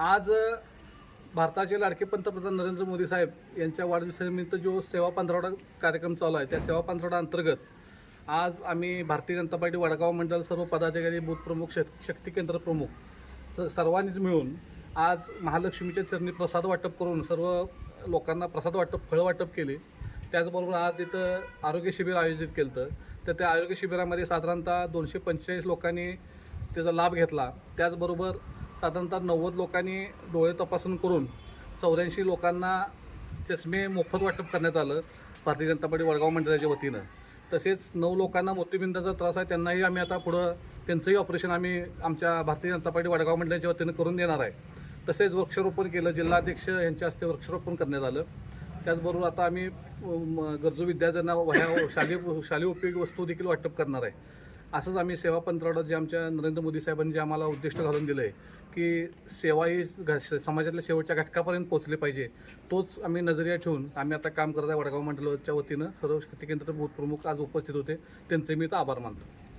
आज भारताचे लाडके पंतप्रधान नरेंद्र मोदी साहेब यांच्या वाढदिवसानिमित्त जो सेवा पंधरवडा कार्यक्रम चालू आहे त्या सेवा पंधरवडा अंतर्गत आज आम्ही भारतीय जनता पार्टी वडगाव मंडळ सर्व पदाधिकारी बूथ प्रमुख शक्ती केंद्र प्रमुख स सर्वांनीच मिळून आज महालक्ष्मीच्या चरणी प्रसाद वाटप करून सर्व लोकांना प्रसाद वाटप फळं वाटप केले. त्याचबरोबर आज इथं आरोग्य शिबिर आयोजित केलं होतं तर त्या आरोग्य शिबिरामध्ये साधारणतः दोनशे पंचेचाळीस लोकांनी त्याचा लाभ घेतला. त्याचबरोबर साधारणतः नव्वद लोकांनी डोळे तपासून करून चौऱ्याऐंशी लोकांना चष्मे मोफत वाटप करण्यात आलं भारतीय जनता पार्टी वडगाव मंडळाच्या वतीनं. तसेच नऊ लोकांना मोतीबिंदाचा त्रास आहे त्यांनाही आम्ही आता पुढं त्यांचंही ऑपरेशन आम्ही आमच्या भारतीय जनता पार्टी वडगाव मंडळाच्या वतीनं करून देणार आहे. तसेच वृक्षारोपण केलं जिल्हाध्यक्ष यांच्या हस्ते वृक्षारोपण करण्यात आलं. त्याचबरोबर आता आम्ही गरजू विद्यार्थ्यांना वह्या शालेय शालेय उपयोगी वस्तू देखील वाटप करणार आहे. असंच आम्ही सेवा पंधरवडा जे आमच्या नरेंद्र मोदी साहेबांनी जे आम्हाला उद्दिष्ट घालून दिलं आहे की सेवा ही घ- समाजातल्या शेवटच्या घटकापर्यंत पोहोचली पाहिजे. तोच आम्ही नजरिया ठेवून आम्ही आता काम करत आहे वडगाव मंडळाच्या वतीनं. सर्व शक्ती केंद्र बूथ प्रमुख आज उपस्थित होते. त्यांचे मी तर आभार मानतो.